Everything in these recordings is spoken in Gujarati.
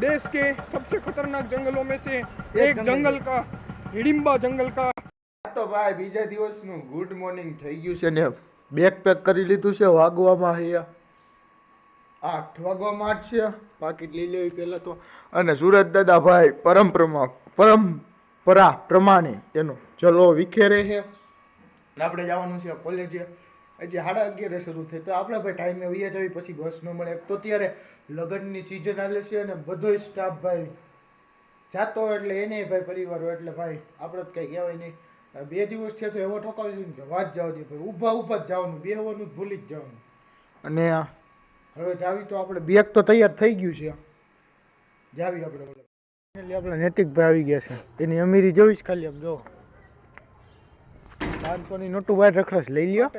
देश के सबसे खतरनाक जंगलों में से एक एक जंगल जंगल का हिडिंबा जंगल का આ તો ભાઈ બીજા દિવસનું ગુડ મોર્નિંગ થઈ ગયું છે ને બેગ પેક કરી લીધું છે વાગવામાં છે આઠ વાગવામાં આઠ છે પાકીટ લઈ લેવી પહેલાં તો અને સુરત દાદા ભાઈ પરંપરામાં પરંપરા પ્રમાણે તેનો ચલો વિખેરે છે અને આપણે જવાનું છે કોલેજે હજી સાડા અગિયારે શરૂ થઈ તો આપણે ભાઈ ટાઈમે વૈયા જવી પછી બસ ન મળે. તો ત્યારે લગ્નની સિઝન હાલે છે અને બધોય સ્ટાફ ભાઈ જાતો એટલે એને ભાઈ પરિવાર એટલે ભાઈ આપણે તો કંઈ કહેવાય નહીં. બે દિવસ છે તો એવો ઠોકાવી દીધું કે વાત જવા દે ભાઈ. ઊભા ઊભા જ જવાનું. બેહવાનું જ ભૂલી જ જવાનું. અને હવે જાવી તો આપણે બેગ તો તૈયાર થઈ ગયું છે. જાવી આપણે. એટલે આપણે નૈતિકભાઈ આવી ગયા છે. એની અમીરી જોઈશ ખાલી આમ જો. પાંચસોની નોટું બહાર રખડસ લઈ લ્યો.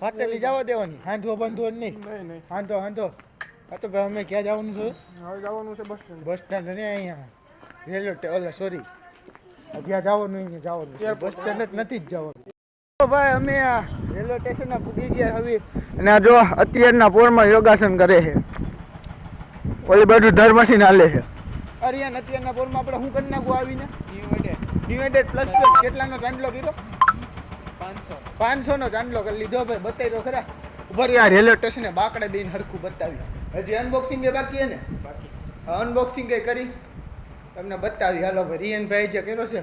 ફાટેલી જાવા દેવાની. હાંધો બંધો નહીં. નહીં હાંધો હાંધો. આ તો ભાઈ અમે ક્યાં જવાનું છે? હવે જવાનું છે બસ સ્ટેન્ડ. બસ સ્ટેન્ડ ને અહીંયા. રેલવે ઓલા સોરી. જ્યાં જવાનું અહીંયા જવાનું. બસ સ્ટેન્ડ નથી જ જવાનું. ભાઈ અમે આ રેલવે સ્ટેશન પૂગી ગયા હવે. અને આ જો અત્યારના પોરમાં યોગાસન કરે છે. ઓલી બાજુ ધર્મસીન હાલે છે. અરિયાન અત્યારના પોરમાં આપણે શું કરી નાખવું આવીને? ડિવાઇડેડ પ્લસ કેટલાનો કેટલાનો લો કીધો પાંચસો. નો ચાંદલો કરી લીધો ભાઈ બતાવી દો ખરા. ઉપર આ રેલવે સ્ટેશને બાકડે બેન હરખું બતાવ્યું. હજી અનબોક્સિંગ એ બાકી હે ને? અનબોક્સિંગ એ કરી? તમને બતાવી. હાલો ભાઈ રિયનભાઈ જે કર્યો છે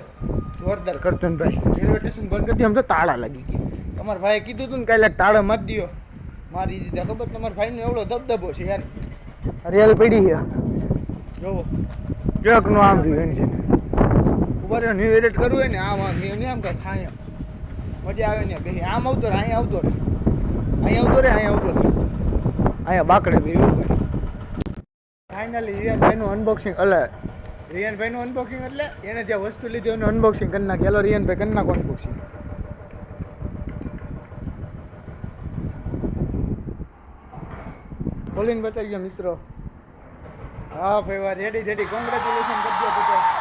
જોરદાર કરચનભાઈ રેલવે સ્ટેશન બંધ કરી આમ તો તાળા લાગી ગયા. તમારા ભાઈએ કીધું હતું ને કાલે તાળા મત દ્યો. મારી દીધા ખબર? તમારા ભાઈનો એવડો ધબધબો છે યાર. રેલ પડી છે. જોવો. ટ્રકનું આમ રહ્યું એન્જિન ઉપર ન્યુ એડિટ કરવું હોય ને આમ આમ ને આમ કાંઈ થાય એમ. મજા આવે ને ભાઈ આમ આવતો રહે, અહીંયા આવતો રહે. અહીંયા આવતો રે અહીંયા આવતો રહે. અહીંયા બાકડે બે એવું ભાઈ ફાઇનલી રિયાનભાઈનું અનબોક્સિંગ એટલે રિયાનભાઈનું અનબોક્સિંગ એટલે એને જે વસ્તુ લીધી એનું અનબોક્સિંગ કરી નાખે. હેલો, રિયાનભાઈ, કરી નાખો અનબોક્સિંગ ખોલીને બતાવી ગયા મિત્રો. હા, ભાઈ રેડી રેડી કોંગ્રેચ્યુલેશન કરજો બધા.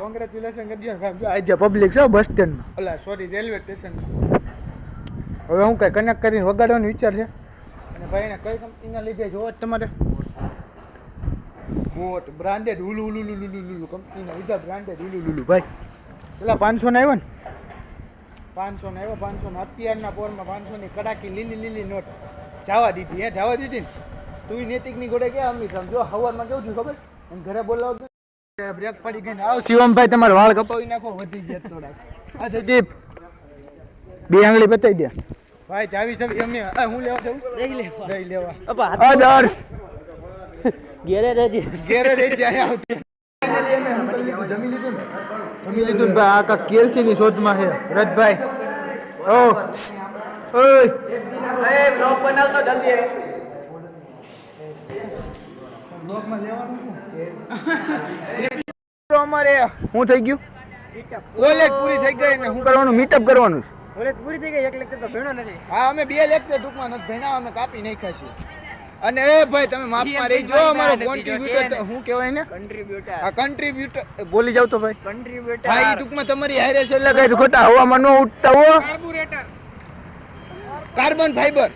કોંગ્રેચ્યુલેશન કરજો ભાઈ આજે પબ્લિક છે બસ સ્ટેન્ડમાં ઓલા સોરી રેલવે સ્ટેશન હવે હું કઈ કનેક્ટ કરીને વગાડવાનો વિચાર છે? અને ભાઈ એને કઈ કંપનીના લીધે જોવો જ તમારે? મોટ બ્રાન્ડેડ ઉલુ ઉલુ લુલુ લુલુ કંપનીના લીધા બ્રાન્ડેડ ઉલુ લુલુ ભાઈ. પેલા પાંચસો ના આવ્યો ને? પાંચસો ને આવ્યો પાંચસો ને અત્યારના પોરમાં પાંચસો ની કડાકી લીલી લીલી નોટ. જવા દીધી હે જવા દીધી ને? તું નૈતિકની ઘોડે ક્યાં અમી સમજો હવારમાં કેવું છું ખબર? ઘરે બોલાવ બ્રેક પડી ગઈ આવ. શિવમભાઈ તમારે વાળ કપાવી નાખો વધી ગયા થોડા હા સદીપ બે આંગળી બતાવી દે. ભાઈ ચાવી સબ એમ હું લેવા જઉં? લઈ લેવા. લઈ લેવા. અપા, આદર્શ ઘેરે રહેજે. ઘેરે રહેજે જાય આવતી જમી લીધું ને? જમી લીધું ભાઈ આ કાંક કેલસી ની શોધમાં છે. રજભાઈ. ઓ ઓય. બ્લોગમાં લેવાનું અમારે શું થઈ ગયું? કોલેજ પૂરી થઈ ગઈ ને શું કરવાનું મીટઅપ કરવાનું છે. કોલેજ પૂરી થઈ ગઈ એક લેક્ચર તો ભણ્યો નથી. હા અમે બે લેક્ચર ટૂંકમાં નથી ભણ્યા અમે કાપી નાખ્યા છીએ. અને એ ભાઈ તમે માફમાં રહી અમારો કોન્ટ્રીબ્યુટર શું કહેવાય ને કન્ટ્રીબ્યુટર આ કન્ટ્રીબ્યુટર બોલી જાવ તો ભાઈ. કન્ટ્રીબ્યુટર ટૂંકમાં તમારી હારે છે એટલે કઈ ખોટા હવામાં ન ઉઠતા હો. કાર્બન ફાઈબર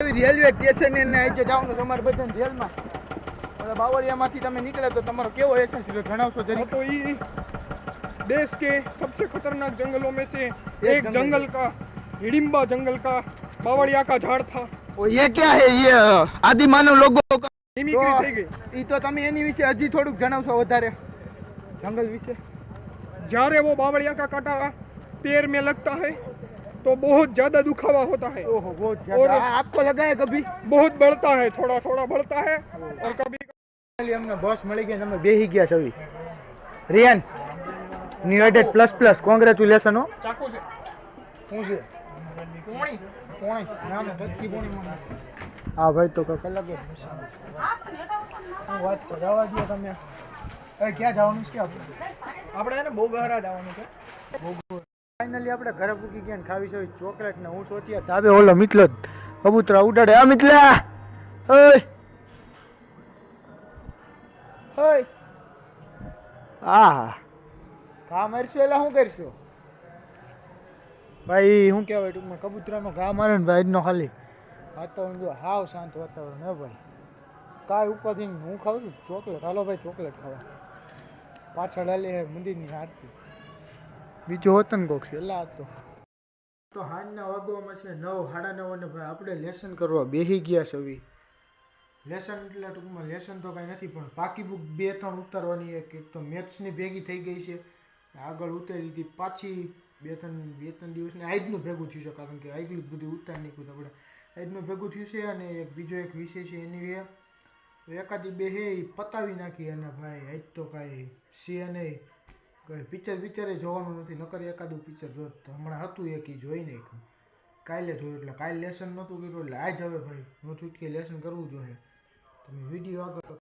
રેલવે સ્ટેશન ને જવાનું તમારે બધાને જેલમાં. બાવળિયામાંથી તમે નીકળે તો તમારો કેવો એસેસ રહ્યો જણાવશો જરી तो ये देश के सबसे खतरनाक जंगलों में से एक एक जंगल जंगल का हिडिंबा जंगल का बावड़िया का झाड़ था ઓ ये क्या है ये આદિમાનવ લોગો मिमिक्री થઈ ગઈ ઈ તો તમે એની વિશે હજી થોડુંક જણાવશો વધારે જંગલ વિશે જ્યારે वो बावड़िया का कांटा पैर में लगता है तो बहुत ज्यादा दुखावा होता है ઓહો બહુ और- જ્યાદા આપકો લગાય કભી बहुत बढ़ता है थोड़ा थोड़ा बढ़ता है और कभी ખાલી અમને બસ મળી ગયા તમે બેહી ગયા Chhavi Riyan new plus plus congratulation હો. ચાકુ છે. શું છે? કોણી. કોણી. નામ બચકી પોણી હા ભાઈ તો કંઈક અલગ જ. શું વાત જવા દો તમે. એ ક્યાં જવાનું છે આપણે? આપણે એને બહુ ગહરા જવાનું છે. ફાઇનલી આપણે ઘરે પૂકી ગયા ને ખાવી છે. ચોકલેટ ને હું સોચીયા ધાબે ઓલો મિતલો કબૂતરા ઉડાડે. આ મિતલા! ઓય! ઓય. આ ઘા મરશે એટલે શું કરશો? ભાઈ શું કહેવાય ટૂંકમાં કબૂતરાનો ઘા મારે ને ભાઈ નો ખાલી વાતાવરણ જો હાવ શાંત વાતાવરણ હે ભાઈ. કાંઈ ઉપાધિ નહીં. હું ખાઉં છું ચોકલેટ. હાલો ભાઈ ચોકલેટ ખાવા. પાછળ હાલી હે મંદિરની આરતી. બીજો હોત ને કોક છે. હતો તો. હાંજના વાગવામાં છે નવ સાડા નવ અને ભાઈ આપણે લેસન કરવા બેસી ગયા સવી લેસન એટલે ટૂંકમાં લેસન તો કાંઈ નથી, પણ પાકી બુક બે ત્રણ ઉતારવાની એક એક તો મેથ્સની ભેગી થઈ ગઈ છે. આગળ ઉતારી હતી પાછી બે ત્રણ બે ત્રણ દિવસની આજનું ભેગું થયું છે, કારણ કે આગલું બધું બધું ઉતારી નાખ્યું આપણે આજનું ભેગું થયું છે અને એક બીજો એક વિષય છે એની એકાદી બે હે એ પતાવી નાખી અને ભાઈ, આજ તો કાંઈ છે નહીં. કંઈ પિક્ચર પિક્ચરે જોવાનું નથી, નકર એકાદું પિક્ચર જો હમણાં હતું એક એ જોઈ નાખ્યું કાલે જોયું, એટલે કાલે લેસન નહોતું કર્યું, એટલે આજ હવે ભાઈ નો છૂટકી લેસન કરવું જોઈએ. તમે વીડિયો આગળ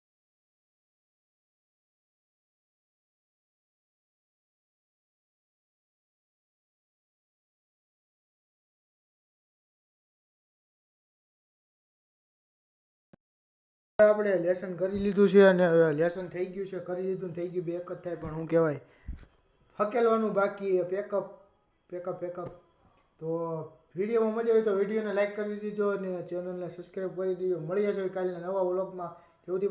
આપણે લેસન કરી લીધું છે અને લેસન થઈ ગયું છે. કરી લીધું થઈ ગયું, બે એક જ થાય પણ હું કહેવાય? હકેલવાનું બાકી પેકઅપ પેકઅપ પેકઅપ તો વિડીયોમાં મજા આવી તો વિડીયોને લાઇક કરી દીજો અને ચેનલને સબસ્ક્રાઈબ કરી દીજો. મળી જશે કાલના નવા વ્લોગમાં એવું